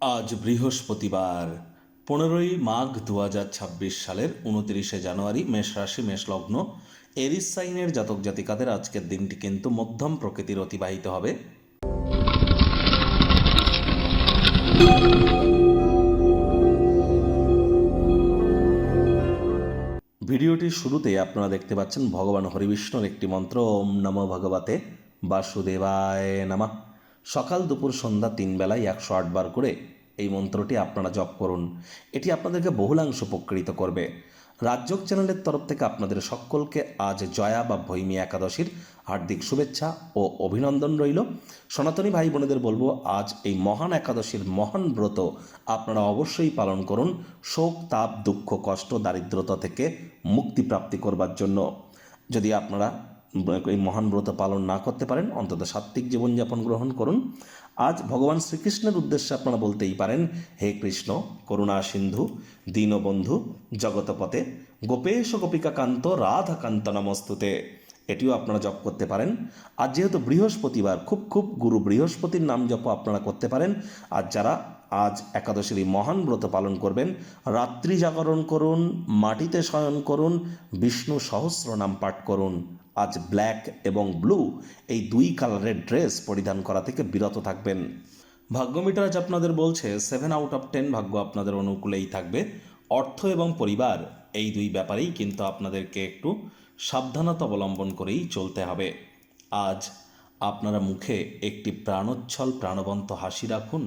আজ বৃহস্পতিবার, পনেরোই মাঘ দু হাজার ছাব্বিশ সালের উনতিরিশে জানুয়ারি মেষ রাশি, মেষ লগ্ন। এরিস সাইনের জাতক জাতিকাদের আজকের দিনটি কিন্তু মধ্যম প্রকৃতির অতিবাহিত হবে। ভিডিওটির শুরুতে আপনারা দেখতে পাচ্ছেন, ভগবান হরিবিষ্ণুর একটি মন্ত্র, ওম নম ভগবতে বাসুদেবায় নামা। সকাল দুপুর সন্ধ্যা তিন বেলায় একশো আটবার করে এই মন্ত্রটি আপনারা জপ করুন। এটি আপনাদেরকে বহুলাংশ উপকৃত করবে। রাজ্যক চ্যানেলের তরফ থেকে আপনাদের সকলকে আজ জয়া বা ভৈমী একাদশীর হার্দিক শুভেচ্ছা ও অভিনন্দন রইল। সনাতনী ভাই বোনেদের বলব, আজ এই মহান একাদশীর মহান ব্রত আপনারা অবশ্যই পালন করুন শোক, তাপ, দুঃখ, কষ্ট, দারিদ্রতা থেকে মুক্তি প্রাপ্তি করবার জন্য। যদি আপনারা এই মহান ব্রত পালন না করতে পারেন। অন্তত সাত্ত্বিক জীবনযাপন গ্রহণ করুন। আজ ভগবান শ্রীকৃষ্ণের উদ্দেশ্যে আপনারা বলতেই পারেন, হে কৃষ্ণ, করুণা সিন্ধু, দীনবন্ধু জগতপথে গোপেশ গোপিকা কান্ত রাধাকান্ত নমস্তুতে। এটিও আপনারা জপ করতে পারেন। আর যেহেতু বৃহস্পতিবার, খুব খুব গুরু বৃহস্পতির নাম জপ আপনারা করতে পারেন। আর যারা আজ একাদশীর মহান ব্রত পালন করবেন, রাত্রি জাগরণ করুন, মাটিতে শয়ন করুন, বিষ্ণু সহস্র নাম পাঠ করুন। আজ ব্ল্যাক এবং ব্লু এই দুই কালারের ড্রেস পরিধান করা থেকে বিরত থাকবেন। ভাগ্যমিটার আজ আপনাদের বলছে সেভেন আউট অফ টেন ভাগ্য আপনাদের অনুকূলেই থাকবে। অর্থ এবং পরিবার, এই দুই ব্যাপারেই কিন্তু আপনাদেরকে একটু সাবধানতা অবলম্বন করেই চলতে হবে। আজ আপনারা মুখে একটি প্রাণোচ্ছল, প্রাণবন্ত হাসি রাখুন।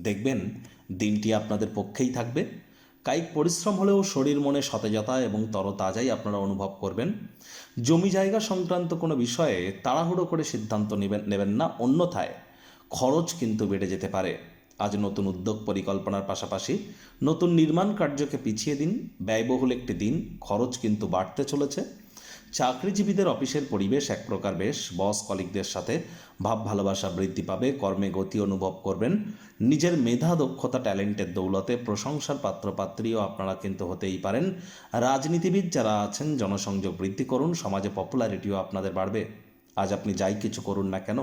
দেখবেন, দিনটি আপনাদের পক্ষেই থাকবে। কায়িক পরিশ্রম হলেও শরীর মনে সতেজতা এবং তরতাজাই আপনারা অনুভব করবেন। জমি জায়গা সংক্রান্ত কোনো বিষয়ে তাড়াহুড়ো করে সিদ্ধান্ত নেবেন নেবেন না, অন্যথায় খরচ কিন্তু বেড়ে যেতে পারে। আজ নতুন উদ্যোগ পরিকল্পনার পাশাপাশি নতুন নির্মাণ কার্যকে পিছিয়ে দিন, ব্যয়বহুল একটি দিন, খরচ কিন্তু বাড়তে চলেছে। চাকরিজীবীদের অফিসের পরিবেশ এক প্রকার বেশ। বস কলিকদের সাথে ভাব ভালোবাসা বৃদ্ধি পাবে, কর্মে গতি অনুভব করবেন। নিজের মেধা, দক্ষতা, ট্যালেন্টের দৌলতে প্রশংসার পাত্রপাত্রীও আপনারা কিন্তু হতেই পারেন। রাজনীতিবিদ যারা আছেন, জনসংযোগ বৃদ্ধি করুন, সমাজে পপুলারিটিও আপনাদের বাড়বে। আজ আপনি যাই কিছু করুন না কেন,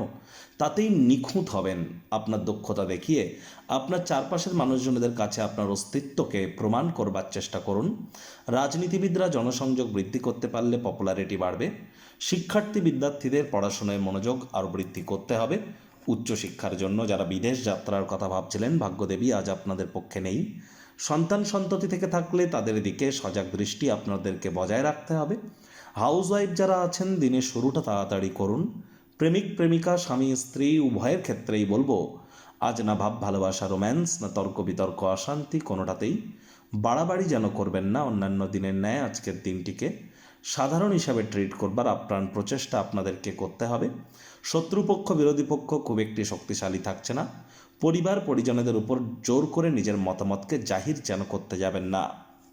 তাতেই নিখুঁত হবেন আপনার দক্ষতা দেখিয়ে। আপনার চারপাশের মানুষজনদের কাছে আপনার অস্তিত্বকে প্রমাণ করবার চেষ্টা করুন। রাজনীতিবিদরা জনসংযোগ বৃদ্ধি করতে পারলে পপুলারিটি বাড়বে। শিক্ষার্থী বিদ্যার্থীদের পড়াশোনায় মনোযোগ আরও বৃদ্ধি করতে হবে। উচ্চশিক্ষার জন্য যারা বিদেশ যাত্রার কথা ভাবছিলেন, ভাগ্যদেবী আজ আপনাদের পক্ষে নেই। সন্তান সন্ততি থেকে থাকলে তাদের দিকে সজাগ দৃষ্টি আপনাদেরকে বজায় রাখতে হবে। হাউসওয়াইফ যারা আছেন, দিনের শুরুটা তাড়াতাড়ি করুন। প্রেমিক, প্রেমিকা, স্বামী, স্ত্রী, উভয়ের ক্ষেত্রেই বলব, আজ না ভাব ভালোবাসা রোম্যান্স, না তর্ক বিতর্ক অশান্তি কোনোটাতেই। বাড়াবাড়ি যেন করবেন না অন্যান্য দিনের ন্যায় আজকের দিনটিকে। সাধারণ হিসাবে ট্রিট করবার আপ্রাণ প্রচেষ্টা আপনাদেরকে করতে হবে। শত্রুপক্ষ, বিরোধী পক্ষ খুব একটি শক্তিশালী থাকছে না। পরিবার, পরিজনদের উপর জোর করে নিজের মতামতকে জাহির যেন করতে যাবেন না।